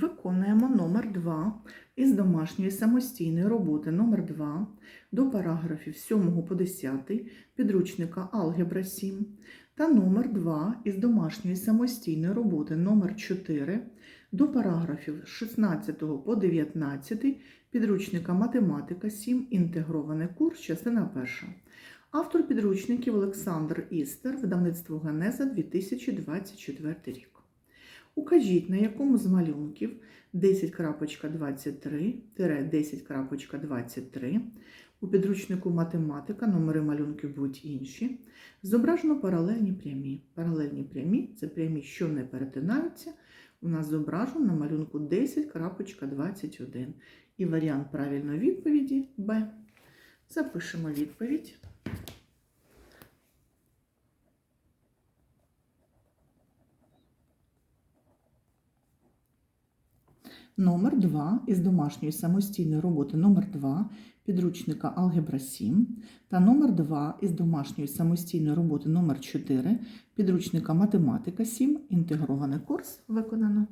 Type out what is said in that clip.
Виконуємо номер 2 із домашньої самостійної роботи. Номер 2 до параграфів 7 по 10 підручника Алгебра 7 та номер 2 із домашньої самостійної роботи. Номер 4 до параграфів 16 по 19 підручника Математика 7 інтегрований курс, частина 1. Автор підручників Олександр Істер, видавництво Генеза 2024 рік. Укажіть, на якому з малюнків 10.23-10.23 у підручнику математика, номери малюнків будуть інші, зображено паралельні прямі. Паралельні прямі це прямі, що не перетинаються. У нас зображено на малюнку 10.21. І варіант правильної відповіді Б. Запишемо відповідь. Номер 2 із домашньої самостійної роботи. Номер 2 підручника Алгебра 7 та номер 2 із домашньої самостійної роботи. Номер 4 підручника Математика 7 інтегрований курс виконано.